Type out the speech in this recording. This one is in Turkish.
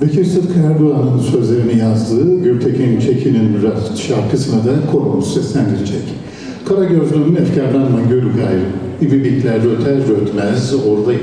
Bekir Sıtkı Erdoğan'ın sözlerini yazdığı Gültekin Çekin'in şarkısını da korumuz seslendirecek. Kara gözlünün efkarlanma gölü gayrı, ibibikler öter ötmez oradayım.